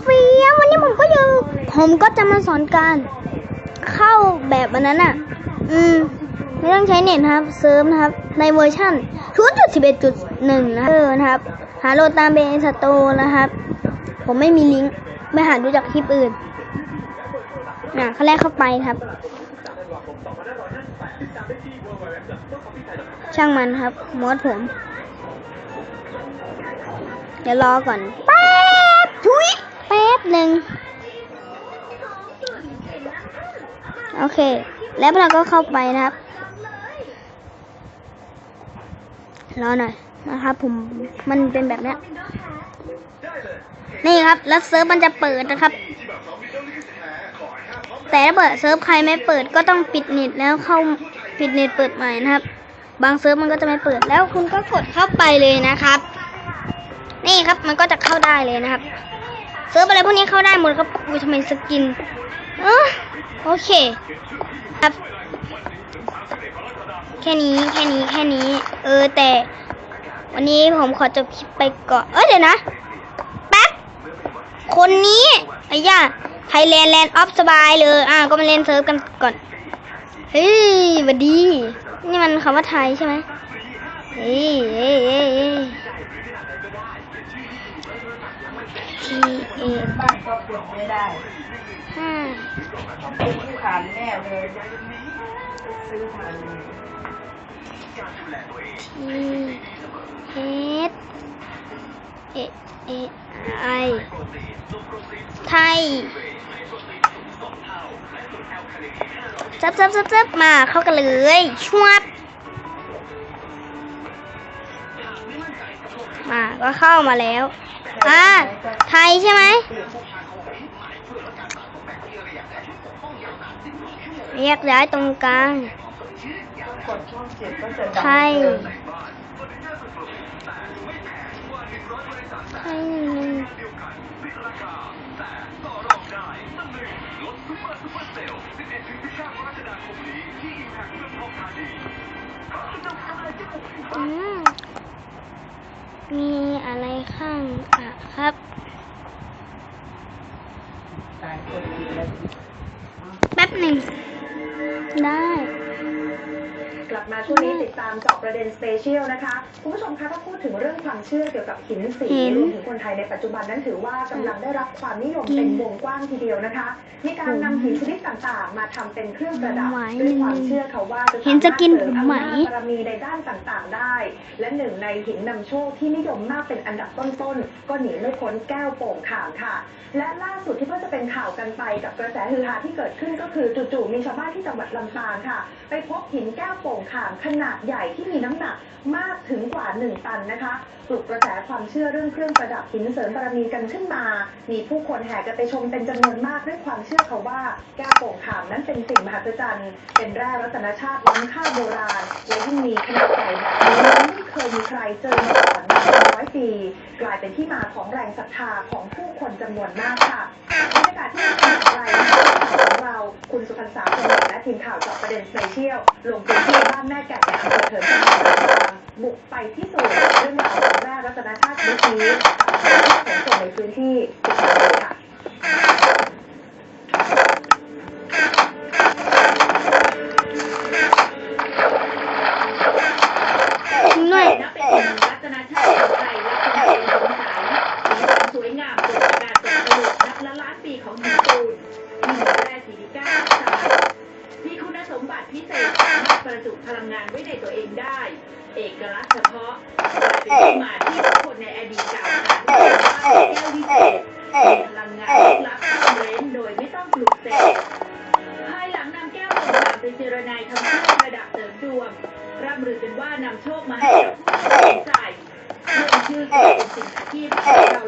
เฟียวันนี้ผมก็อยู่ ผมก็จะมาสอนการเข้าแบบอันนั้นอะ อืม ไม่ต้องใช้เน็ตนะครับ เซิร์ฟนะครับ ในเวอร์ชัน0.11.1นะเออนะครับ หาโหลดตามเบสโตนะครับ ผมไม่มีลิงก์ไปหาดูจากคลิปอื่นนะขั้นแรกเข้าไปครับ ช่างมันครับมดผม เดี๋ยวรอก่อนป๊บ แล้วเราก็เข้าไปนะครับ รอหน่อยนะครับผมมันเป็นแบบนี้นี่ครับ แล้วเซิร์ฟมันจะเปิดนะครับ แต่ถ้าเปิดเซิร์ฟใครไม่เปิดก็ต้องปิดเน็ตแล้วเข้าปิดเน็ตเปิดใหม่นะครับ บางเซิร์ฟมันก็จะไม่เปิดแล้วคุณก็กดเข้าไปเลยนะครับ นี่ครับมันก็จะเข้าได้เลยนะครับ เซิร์ฟอะไรพวกนี้เข้าได้หมดครับอุ้ยทำไมสกินเออโอเค ครับ แค่นี้แค่นี้แค่นี้ เออแต่ วันนี้ผมขอจบคลิปไปก่อนเอ้ยเดี๋ยวนะแป๊บคนนี้ไอ้ย่าไทยแลนด์แลนด์ออฟสบายเลย อ่าก็มาเล่นเซิร์ฟกันก่อนเฮ้ยหวัดดี นี่มันคำว่าไทยใช่ไหมเฮ้ยเฮ้ยเฮ้ย เฮ้ย T A บ้านก็เปิดไม่ได้ห้าต้องเป็นที่ฐานแน่เลยซื้อฐานเลย T H A A I ไทยจับจับจับจับมาเข้ากันเลยชวบมาก็เข้ามาแล้วอ่า ไทยใช่ไหมเรียกย้ายตรงกลางกดช่องเจ็ดก็จะไทดังยเลยไทยหนึ่งอืมมีอะไรข้างอะครับ ดตามเจาะประเด็นสเปเชียลนะคะคุณผู้ชมคะถ้าพูดถึงเรื่องความเชื่อเกี่ยวกับหินสีเห็นรวมถึงคนไทยในปัจจุบันนั้นถือว่ากำลังได้รับความนิยมเป็นวงกว้างทีเดียวนะคะ มีการนำหินชนิดต่างๆ มาทำเป็นเครื่องประดับไหวด้วยความเชื่อเขาว่าจะเห็นจะกินสามารถเสริมไหมอำนาจบารมีในด้านต่างๆ ได้ และหนึ่งในหินนำโชคที่นิยมมากเป็นอันดับต้นๆก็หนีไม่พ้นแก้วโป่งขามค่ะ และล่าสุดที่เพิ่งจะเป็นข่าวกันไปกับกระแสฮือฮาที่เกิดขึ้นก็คือจู่ๆมีชาวบ้านที่จังหวัดลำปางค่ะ ไปพบหินแก้วโป่งขามขนาดใหญ่ที่มีน้ำหนักมากถึงกว่า 1 ตันนะคะปลุกกระแสความเชื่อเรื่องเครื่องประดับหินเสริมบารมีกันขึ้นมา มีผู้คนแห่กันไปชมเป็นจำนวนมากด้วยความเชื่อเขาว่า แก้วโป่งขามนั้นเป็นสิ่งมหัศจรรย์ เป็นแร่รัตนชาติล้ำค่าโบราณ และยิ่งมีขนาดใหญ่แบบนี้ไม่เคยมีใครเจอมาก่อนนับเป็นร้อยปีกลายเป็นที่มาของแรงศรัทธาของผู้คนจำนวนมากค่ะบรรยากาศที่เป็นอย่างไรนะคะ ของเรา คุณสุพรรณสาคนหนึ่งและทีมข่าวเจาะประเด็นสเปเชียลลงพื้นที่บ้านแม่แก่ในอำเภอเถินจังหวัดลำปางบุกไปที่สูจน์เรื่องราวของแม่รัตนชาติชนิดนี้กับผู้คนในพื้นที่ติดตาม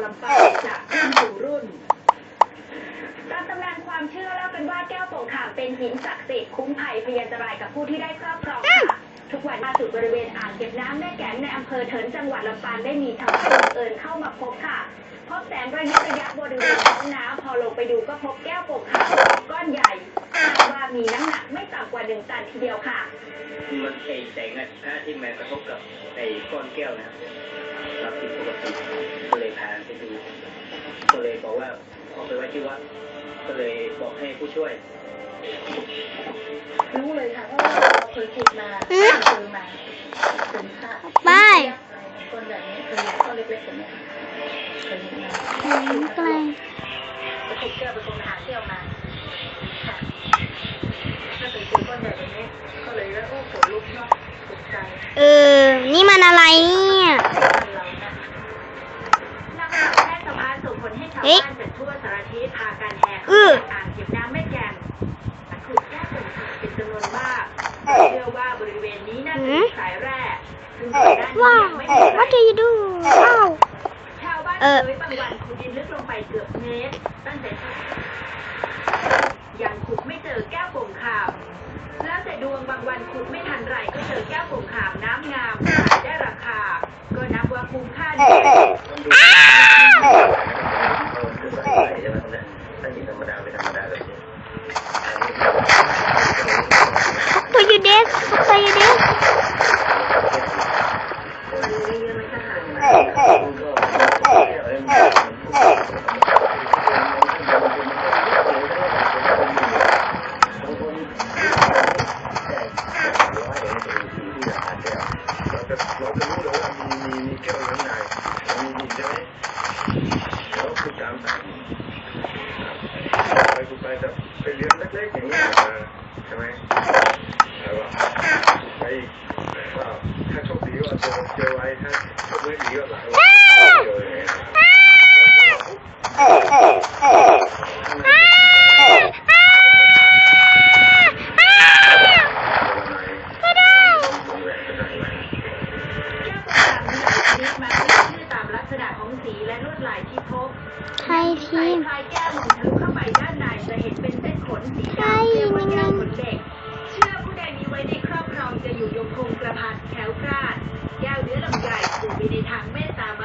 ลำปางจากรุ่นสู่รุ่นตามตำนานความเชื่อเล่ากันว่าแก้วโป่งขามเป็นหินศักดิ์สิทธิ์คุ้มภัยพยันตรายกับผู้ที่ได้ครอบครองค่ะทุกวันล่าสุดบริเวณอ่างเก็บน้ำแม่แก้มในอำเภอเถินจังหวัดลำปางได้มีชาวบ้านบังเอิญเข้ามาพบค่ะ พบแสงระยิบระยับบริเวณท้องน้ำพอลงไปดูก็พบแก้วโป่งขามก้อนใหญ่คาดว่ามีน้ำหนักไม่ต่ำกว่าหนึ่งตันทีเดียวค่ะ มันไอแสงอะพระอาที่มากระทบกับไอก้อนแก้วนะครับรับผิดปกติ ที่วัดก็เลยบอกให้ผู้ช่วย รู้เลยค่ะเพราะว่าเราเคยขุดมาอืมซื้อมาเป็นค่ะไปต้นแบบนี้เป็นต้นเล็กๆแบบเนี้ยเคยเห็นมาอืมไกลไปขุดเจอเป็นคนหาเที่ยวมาค่ะก็ไปซื้อต้นใหญ่แบบนี้ก็เลยว่าโอ้ขนลุกเนาะตกใจเออ นี่มันอะไรเนี่ยบ้านเรา นะนางสาวแพทย์สำอางส่งผลให้ชาวเอ๊ะบ้านจากทั่วสารทิศพากันแห่อืเข้าออ่างเก็บน้ำแม่แก่นมาขุดแก้ปัญหาเป็นจำนวนมากเชื่อว่าบริเวณนี้น่าจะมีสายแร่ซึ่งก่อนหน้านี้ว้าวยังไม่มี what do you do ว้าวชาวบ้านเออเคยบางวันขุดดินลึกลงไปเกือบเมตร ตั้งแต่ยังขุดไม่เจอแก้วโป่งขาม แล้วแต่ดวงบางวันขุดไม่ทันไรก็เจอแก้วโป่งขามน้ำงามขายได้ราคา ก็นับว่าคุ้มค่าดี มันดูคือสายใช่ไหมเนี่ยถ้าหินธรรมดาเป็นธรรมดาแบบนี้ ตัวยูเดสตัวยูเดส เราจะเราจะรู้เลยว่ามีมีมีแก้วอยู่ข้างในมีหิน ใช่ไหมแล้วคุณตามตางไปกูไปจะไปเรียนเล็กๆอย่างนี้ใช่ไหมแล้วว่าไปก็ถ้าโชคดีก็เจอเจอไว้ถ้าโชคไม่ดีก็หลังเจออย่างเงี้ยวโป่งขามมีหลยชนิดมาเป็นชื่อตามลัก ษณะของสีและลวดลายที่พบไทยทีสายมพายแก้วมองทะลุเข้าไปด้านในจะเห็นเป็นเส้นขนสีดำเรียกว่าแก้วขนเด็ก เชื่อผู้ใดมีไว้ในครอบครองจะอยู่ยงคงกระพันแคล้วคลาด แก้วเนื้อลำไยสื่อไปในทางเมตตามหา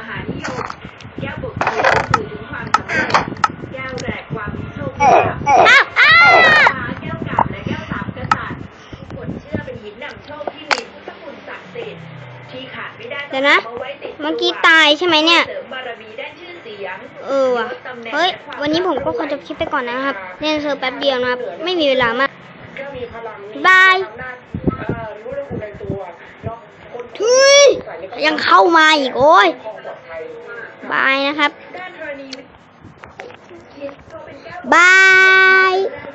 นิยมายใช่ไหมเนี่ยเสริมบารมีด้านชื่อเสียงเออว่ะ เฮ้ย วันนี้ผมก็ขอจบคลิปไปก่อนนะครับเล่นเซอร์แป๊บเดียวนะครับ ไม่มีเวลามากก็มีพลังมีบายอำนาจเอ่อรู้เรื่องในตัวเนาะคนทุยยังเข้ามาอีกโอ้ยความปลอดภัยบายนะครับด้านธรณีวิทยาก็เป็นแก้วบายได้